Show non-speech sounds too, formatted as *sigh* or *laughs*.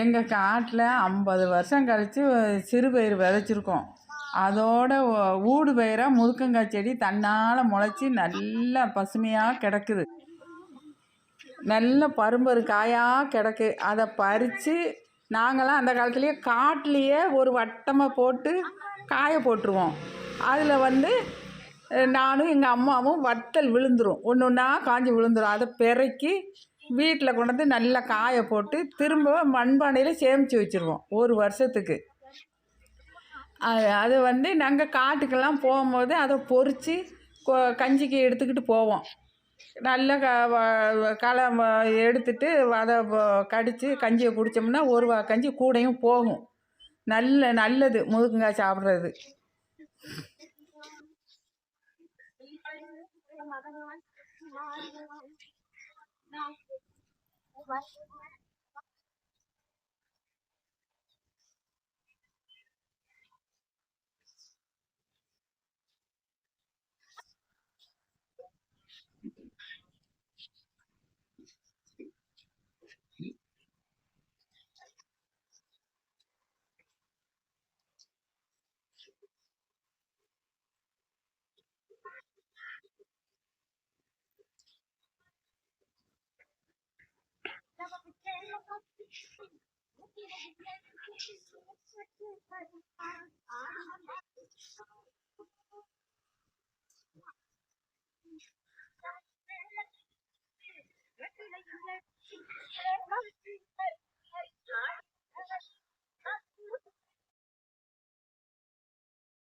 எங்கள் காட்டில் ஐம்பது வருஷம் கழித்து சிறுபயிர் விதைச்சிருக்கோம். அதோட ஊடு பயிராக முதுக்கங்காய் செடி தன்னால் முளைச்சி நல்லா பசுமையாக கிடக்குது. நல்ல பரும்பரு காயாக கிடக்கு. அதை பறித்து நாங்களாம் அந்த காலத்துலேயே காட்டிலேயே ஒரு வட்டமாக போட்டு காய போட்டுருவோம். அதில் வந்து நானும் எங்கள் அம்மாவும் வத்தல் விழுந்துரும். ஒன்று ஒன்றா காஞ்சி விழுந்துடும் அதை பெருக்கி வீட்டில் கொண்டு வந்து நல்லா காய போட்டு திரும்ப மண்பானையில் சேமித்து வச்சுருவோம் ஒரு வருஷத்துக்கு. அது அது வந்து நாங்கள் காட்டுக்கெல்லாம் போகும்போது அதை பொறித்து கஞ்சிக்கு எடுத்துக்கிட்டு போவோம். நல்ல க களை எடுத்துட்டு அதை கடித்து கஞ்சியை குடித்தோம்னா ஒரு கஞ்சி கூடையும் போகும். நல்ல நல்லது முதுகுங்காய் சாப்பிட்றது. Now, *laughs* Thank you. I'm